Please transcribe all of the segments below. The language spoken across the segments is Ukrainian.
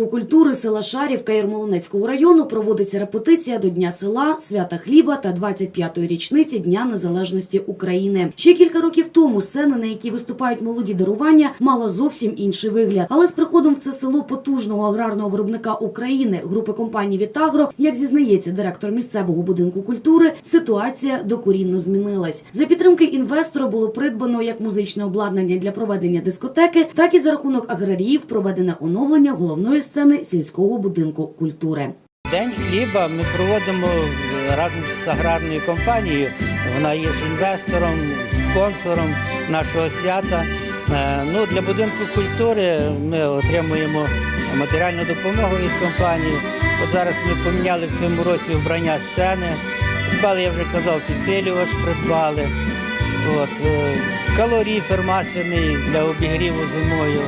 будинку культури села Шарівка Ярмолинецького району проводиться репетиція до Дня села, свята хліба та 25-ї річниці Дня Незалежності України. Ще кілька років тому сцена, на якій виступають молоді дарування, мала зовсім інший вигляд. Але з приходом в це село потужного аграрного виробника України групи компаній Вітагро, як зізнається директор місцевого будинку культури, ситуація докорінно змінилась. За підтримки інвестора було придбано як музичне обладнання для проведення дискотеки, так і за рахунок аграріїв проведене оновлення головної сцени сільського будинку культури. День хліба ми проводимо разом з аграрною компанією. Вона є ж інвестором, спонсором нашого свята. Е, Ну, для будинку культури ми отримуємо матеріальну допомогу від компанії. От зараз ми поміняли в цьому році вбрання сцени. Придбали, я вже казав, підсилювач придбали. От, е, калоріфер масляний для обігріву зимою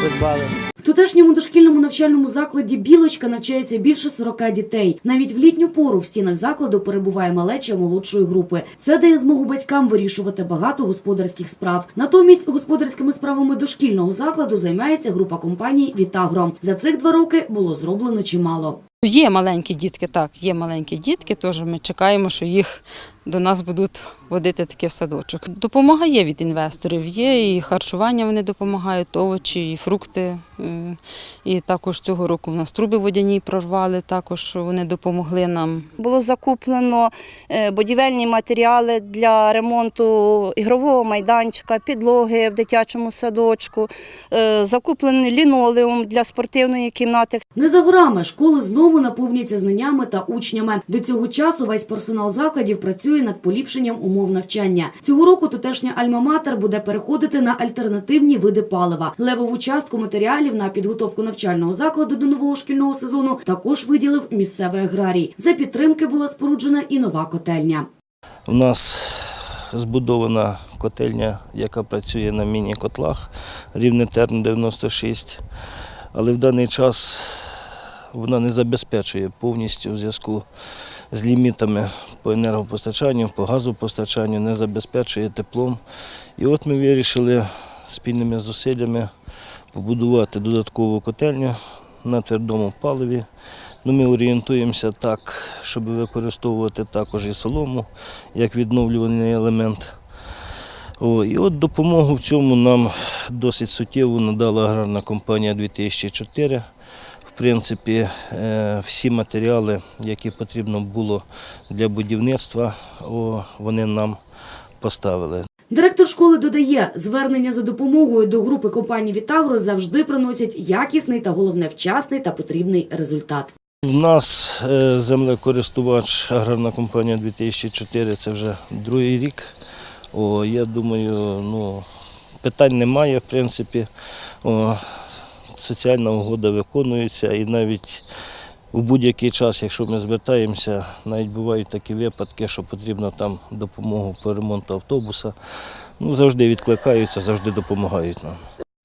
придбали. В тутешньому дошкільному навчальному закладі Білочка навчається більше 40 дітей. Навіть в літню пору в стінах закладу перебуває малеча молодшої групи. Це дає змогу батькам вирішувати багато господарських справ. Натомість господарськими справами дошкільного закладу займається група компаній Вітагро. За цих два роки було зроблено чимало. Є маленькі дітки, так, є маленькі дітки, теж ми чекаємо, що їх до нас будуть водити таке в садочок. Допомога є від інвесторів, є і харчування вони допомагають, овочі, і фрукти. Е, І також цього року в нас труби водяні прорвали, також вони допомогли нам. Було закуплено е, будівельні матеріали для ремонту ігрового майданчика, підлоги в дитячому садочку, е, закуплений лінолеум для спортивної кімнати. Не за горами школи знову наповняться знаннями та учнями. До цього часу весь персонал закладів працює над поліпшенням умов навчання. Цього року тутешня альма-матер буде переходити на альтернативні види палива. Левову частку матеріалів на підготовку навчального закладу до нового шкільного сезону також виділив місцевий аграрій. За підтримки була споруджена і нова котельня. У нас збудована котельня, яка працює на міні-котлах рівне терн 96, але в даний час вона не забезпечує повністю в зв'язку з лімітами по енергопостачанню, по газопостачанню, не забезпечує теплом. І от ми вирішили спільними зусиллями побудувати додаткову котельню на твердому паливі. Ну, ми орієнтуємося так, щоб використовувати також і солому як відновлювальний елемент. О, і от допомогу в цьому нам досить суттєво надала аграрна компанія 2004. В принципі, е, всі матеріали, які потрібно було для будівництва, вони нам поставили. Директор школи додає, звернення за допомогою до групи компаній Вітагро завжди приносять якісний та головне вчасний та потрібний результат. У нас е, землекористувач аграрна компанія 2004 це вже другий рік. О, я думаю, ну, питань немає, в принципі. О, соціальна угода виконується і навіть у будь-який час, якщо ми звертаємося, навіть бувають такі випадки, що потрібно там допомогу по ремонту автобуса. Ну, завжди відкликаються, завжди допомагають нам.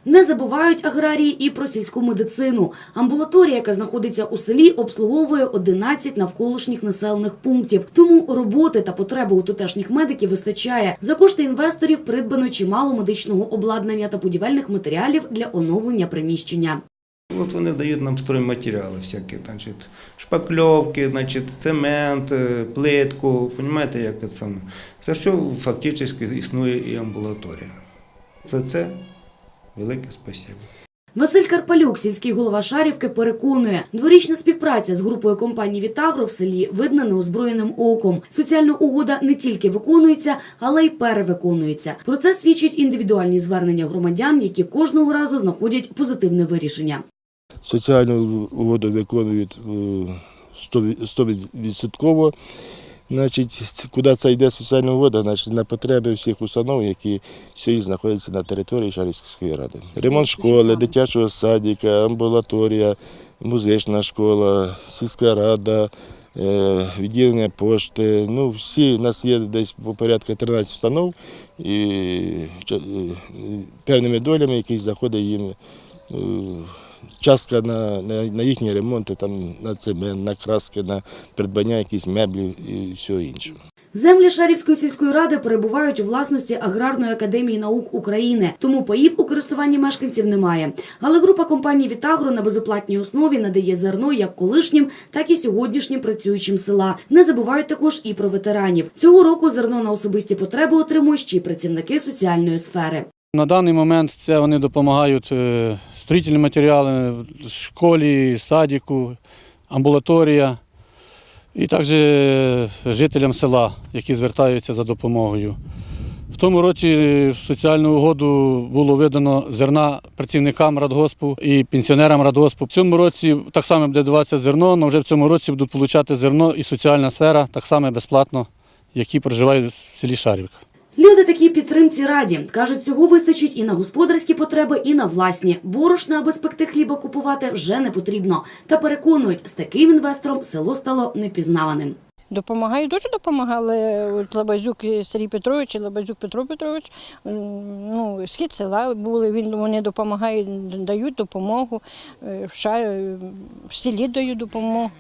Не забувають аграрії і про сільську медицину. Амбулаторія, яка знаходиться у селі, обслуговує 11 навколишніх населених пунктів. Тому роботи та потреби у тутешніх медиків вистачає. За кошти інвесторів придбано чимало медичного обладнання та будівельних матеріалів для оновлення приміщення. От вони дають нам стройматеріали всякі, значить, шпакльовки, значить, цемент, е, плитку, розумієте, як це. За що фактично існує і амбулаторія. За це велике спасибо. Василь Карпалюк, сільський голова Шарівки, переконує, дворічна співпраця з групою компаній Вітагро в селі видна неозброєним оком. Соціальна угода не тільки виконується, але й перевиконується. Про це свідчать індивідуальні звернення громадян, які кожного разу знаходять позитивне вирішення. соціальну угоду виконують е, 100%. Значить, куди це йде соціальна угода? Значить, на потреби всіх установ, які сьогодні знаходяться на території Шарівської ради. Ремонт школи, дитячого садика, амбулаторія, музична школа, сільська рада, е, відділення пошти. Ну, всі, у нас є десь по порядку 13 установ і е, певними долями, які заходить їм. Е, частка на, на, на їхні ремонти, там, на цемент, на краски, на придбання якихось меблів і всього іншого. Землі Шарівської сільської ради перебувають у власності Аграрної академії наук України, тому паїв у користуванні мешканців немає. Але група компаній Вітагро на безоплатній основі надає зерно як колишнім, так і сьогоднішнім працюючим села. Не забувають також і про ветеранів. Цього року зерно на особисті потреби отримують ще й працівники соціальної сфери. На даний момент це вони допомагають строїтельні матеріали школі, садіку, амбулаторія і також жителям села, які звертаються за допомогою. В тому році в соціальну угоду було видано зерна працівникам радгоспу і пенсіонерам радгоспу. В цьому році так само буде даватися зерно, але вже в цьому році будуть отримати зерно і соціальна сфера так само безплатно, які проживають в селі Шарівка. Люди такій підтримці раді. Кажуть, цього вистачить і на господарські потреби, і на власні. Борошна, аби спекти хліба купувати, вже не потрібно. Та переконують, з таким інвестором село стало непізнаваним. Допомагають, дуже допомагали. От Лабазюк Сергій Петрович і Лабазюк Петро Петрович. Ну, схід села були, він, вони допомагають, дають допомогу, е, в, селі дають допомогу.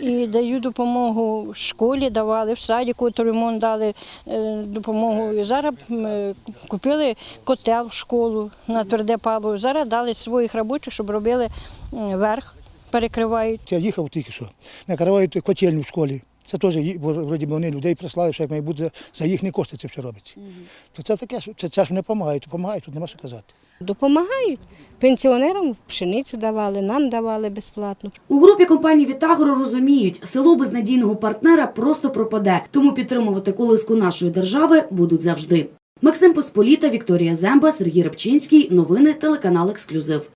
І дають допомогу в школі давали, в садіку от ремонт дали е, допомогу. І зараз е, купили котел в школу на тверде паливо. Зараз дали своїх робочих, щоб робили верх, перекривають. Я їхав тільки що, накривають котельню в школі. Це теж бо, вроді вони людей прислали, що як має бути за, їхні кошти це все робиться. То це таке, що це, це ж не допомагає, допомагає, тут нема що казати. Допомагають. Пенсіонерам пшеницю давали, нам давали безплатно. У групі компаній Вітагро розуміють, село без надійного партнера просто пропаде, тому підтримувати колиску нашої держави будуть завжди. Максим Посполіта, Вікторія Земба, Сергій Рибчинський. Новини телеканал Ексклюзив.